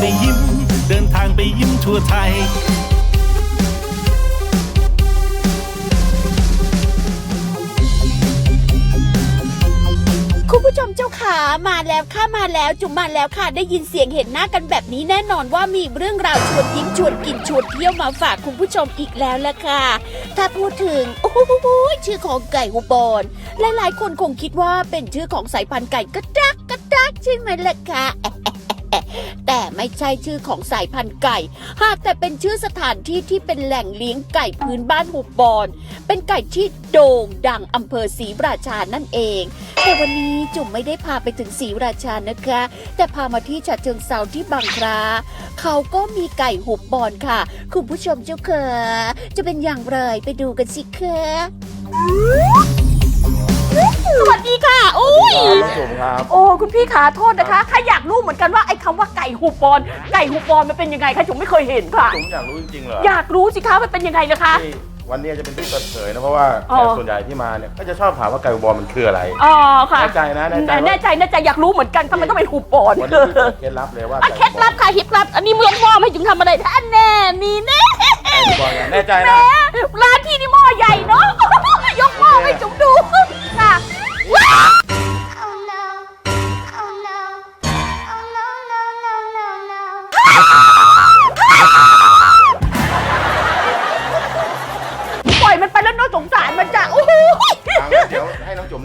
ไปยิ้ม เดินทางไปยิ้มทั่วไทย คุณผู้ชมเจ้าขามาแล้วค่ะมาแล้วจุมมาแล้วค่ะ ได้ยินเสียงเห็นหน้ากันแบบนี้แน่นอนว่ามีเรื่องราวชวนยิ้มชวนกินชวนเที่ยวมาฝากคุณผู้ชมอีกแล้วละค่ะ ถ้าพูดถึงโอ้โหชื่อของไก่หูบอนหลายๆ คนคงคิดว่าเป็นชื่อของสายพันธุ์ไก่กระดักกระดักใช่ไหมล่ะคะ แต่ไม่ใช่ชื่อของสายพันธุ์ไก่ หากแต่เป็นชื่อสถานที่ที่เป็นแหล่งเลี้ยงไก่พื้นบ้านหุบบอน เป็นไก่ที่โด่งดังอำเภอศรีราชานั่นเอง แต่วันนี้จุ๋มไม่ได้พาไปถึงศรีราชานะคะ แต่พามาที่ฉะเชิงเซาที่บางคราเขาก็มีไก่หุบบอนค่ะ คุณผู้ชมเจ้าค่ะจะเป็นอย่างไรไปดูกันสิคะ ครับโอ้คุณพี่ขาโทษนะคะใครอยากรู้เหมือนกันว่าไอ้คำว่าไก่หูปอน ไก่หูปอนมันเป็นยังไงคะจุ๋มไม่เคยเห็นค่ะจุ๋มอยากรู้จริงๆเหรออยากรู้สิคะมันเป็นยังไงนะคะ ที่วันนี้จะเป็นที่เปิดเผยนะเพราะว่าอ๋อ แขกส่วนใหญ่ที่มาเนี่ยก็จะชอบถามว่าไก่บอลมันคืออะไร อ๋อค่ะแน่ใจนะแน่ใจว่า แน่ใจแน่ใจอยากรู้เหมือนกันทำไมต้องเป็นหูปอนวันนี้พี่เปิดเคล็ดลับเลยว่าอะเคล็ดลับค่ะเคล็ดลับ อันนี้เมืองหม้อให้จุ๋มทำอะไรท่านแน่มีแน่ ไก่บอลแน่ใจแหนะมร้าน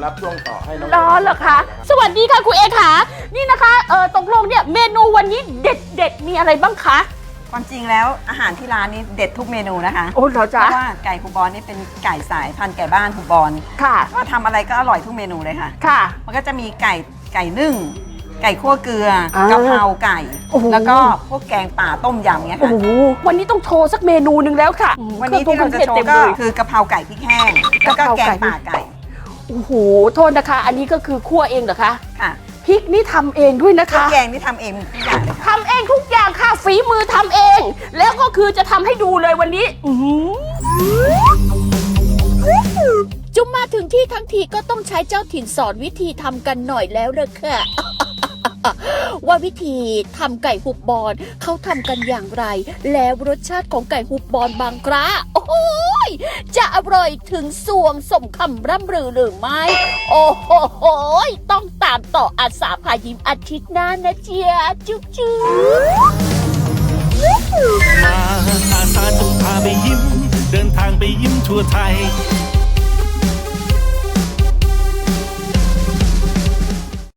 รับช่วงต่อให้น้องรอเหรอคะสวัสดีค่ะคุณเอค่ะ นี่นะคะเออตกลงเนี่ยเมนูวันนี้เด็ดเด็ดๆมีอะไรบ้างคะ ความจริงแล้วอาหารที่ร้านนี้เด็ดทุกเมนูนะคะโอ้เหรอเพจ๊ะ ราะว่าไก่ฮูบอนนี่เป็นไก่สายพันธุ์ไก่บ้านฮูบอนค่ะ ก็ทำอะไรก็อร่อยทุกเมนูเลยค่ะ ค่ะ มันก็จะมีไก่ไก่นึ่ง ไก่คั่วเกลืออ่ากกะเพราไก่ โอ้โห แล้วก็พวกแกงป่าต้มยำเนี้ยโอ้ค่ะ โหวันนี้ต้องโชว์สักเมนูหนึ่งแล้วค่ะวันนี้ที่เราจะโชว์ต็มก็เลยคือกะเพราไก่พริกแห้งแล้วก็กะเพราแกไก่งป่าไก่ โอ้โหโทษนะคะ อันนี้ก็คือคั่วเองเหรอคะค่ะพริกนี่ทำเองด้วยนะเครื่อคะงแกงที่ทำเองทุกอย่างเลยค่ะทำเองทุกอย่างค่ะฝีมือทำเอง แล้วก็คือจะทำให้ดูเลยวันนี้อื้อหือ จุ๋มมาถึงที่ทั้งทีก็ต้องใช้เจ้าถิ่นสอนวิธีทำกันหน่อยแล้วเลยค่ะ ว่าวิธีทำไก่หุบบอนเขาทำกันอย่างไร แล้วรสชาติของไก่หุบบอนบางกระโอ้ยจะอร่อยถึงสวงสมคำร่ำรือหรือไม่ โอ้โหต้องตามต่ออาสาพายิ้มอาทิตย์หน้านะเจียจุ๊บจุ๊บมาอาสาจะพาไปยิ้ม เดินทางไปยิ้มทั่วไทย